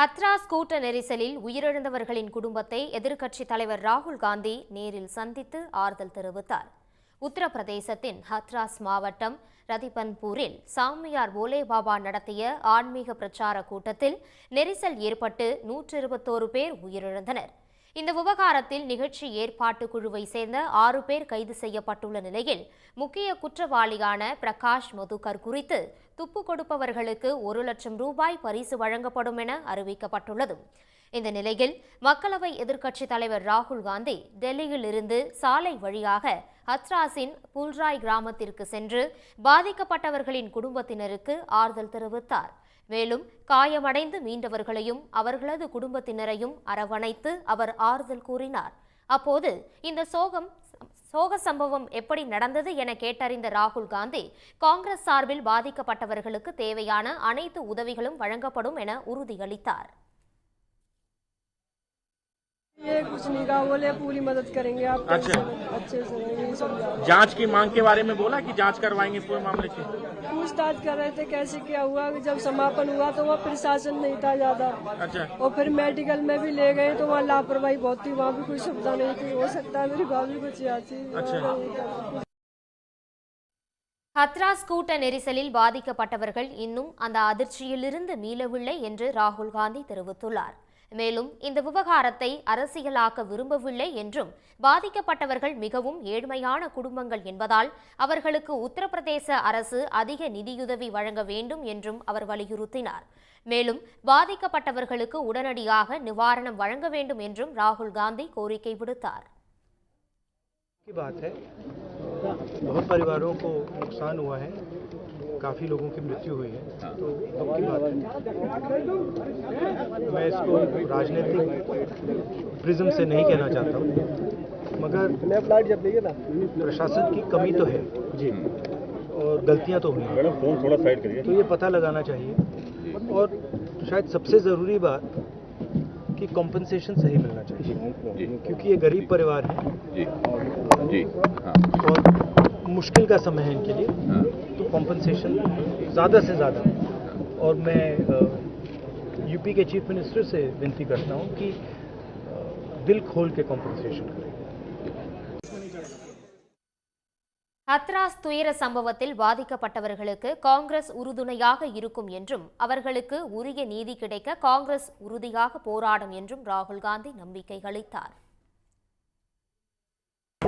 ஹத்ராஸ் கூட்ட நெரிசலில் உயிரிழந்தவர்களின் குடும்பத்தை எதிர்க்கட்சித் தலைவர் ராகுல் காந்தி நேரில் சந்தித்து ஆறுதல் தெரிவித்தார். உத்தரப்பிரதேசத்தின் ஹத்ராஸ் மாவட்டம் ரதிபன்பூரில் சாமியார் போலே பாபா நடத்திய ஆன்மீக பிரச்சார கூட்டத்தில் நெரிசல் ஏற்பட்டு நூற்று இருபத்தோரு பேர் உயிரிழந்தனர். இந்த விவகாரத்தில் நிகழ்ச்சி ஏற்பாட்டு குழுவை சேர்ந்த ஆறு பேர் கைது செய்யப்பட்டுள்ள நிலையில் முக்கிய குற்றவாளியான பிரகாஷ் மதுகர் குறித்து துப்பு கொடுப்பவர்களுக்கு ஒரு லட்சம் ரூபாய் பரிசு வழங்கப்படும் என அறிவிக்கப்பட்டுள்ளது. இந்த நிலையில் மக்களவை எதிர்க்கட்சித் தலைவர் ராகுல் காந்தி டெல்லியில் இருந்து சாலை வழியாக ஹத்ராஸின் புல்ராய் கிராமத்திற்கு சென்று பாதிக்கப்பட்டவர்களின் குடும்பத்தினருக்கு ஆறுதல் தெரிவித்தார். மேலும் காயமடைந்து மீண்டவர்களையும் அவர்களது குடும்பத்தினரையும் அரவணைத்து அவர் ஆறுதல் கூறினார். அப்போது இந்த சோகம் சோக சம்பவம் எப்படி நடந்தது என கேட்டறிந்த ராகுல் காந்தி காங்கிரஸ் சார்பில் பாதிக்கப்பட்டவர்களுக்கு தேவையான அனைத்து உதவிகளும் வழங்கப்படும் என உறுதியளித்தார். ये कुछ नहीं कहा बोले पूरी मदद करेंगे आप अच्छा। अच्छे से यही समझा जांच की मांग के बारे में बोला कि जांच करवाएंगे पूरे मामले की पूछताछ कर रहे थे कैसे क्या हुआ जब समापन हुआ तो वहाँ प्रशासन नहीं था ज्यादा अच्छा और फिर मेडिकल में भी ले गए तो वहाँ लापरवाही बहुत थी वहाँ भी कोई सुविधा नहीं थी हो सकता है मेरी भाभी कुछ यहाँ थी अच्छा। वहाँ नहीं था। ஹத்ராஸ் கூட்ட நெரிசலில் பாதிக்கப்பட்டவர்கள் இன்னும் அந்த அதிர்ச்சியிலிருந்து மீளவில்லை என்று ராகுல் காந்தி தெரிவித்துள்ளார் மேலும் இந்த விவகாரத்தை அரசியலாக்க விரும்பவில்லை என்றும் பாதிக்கப்பட்டவர்கள் மிகவும் ஏழ்மையான குடும்பங்கள் என்பதால் அவர்களுக்கு உத்தரப்பிரதேச அரசு அதிக நிதியுதவி வழங்க வேண்டும் என்றும் அவர் வலியுறுத்தினார். மேலும் பாதிக்கப்பட்டவர்களுக்கு உடனடியாக நிவாரணம் வழங்க வேண்டும் என்றும் ராகுல் காந்தி கோரிக்கை விடுத்தார். बहुत परिवारों को नुकसान हुआ है। काफ़ी लोगों की मृत्यु हुई है। तो दुख की बात है। मैं इसको राजनीतिक प्रिज्म से नहीं कहना चाहता हूँ। मगर प्रशासन की कमी तो है। जी। और गलतियाँ तो हुई मैडम फ़ोन थोड़ा साइड करिए। तो ये पता लगाना चाहिए। और शायद सबसे ज़रूरी बात कि कॉम्पनसेशन सही मिलना चाहिए। क्योंकि ये गरीब परिवार है। जी। जी। मुश्किल का समय है इनके लिए हाँ तो कॉम्पनसेशन ज़्यादा से ज़्यादा और मैं यूपी के चीफ मिनिस्टर से विनती करता हूँ कि अ, दिल खोल के कॉम्पनसेशन करें ஹத்ராஸ் துயர சம்பவத்தில் பாதிக்கப்பட்டவர்களுக்கு காங்கிரஸ் உறுதுணையாக இருக்கும் என்றும் அவர்களுக்கு உரிய நீதி கிடைக்க காங்கிரஸ் உறுதியாக போராடும் என்றும் ராகுல் காந்தி நம்பிக்கை அளித்தார்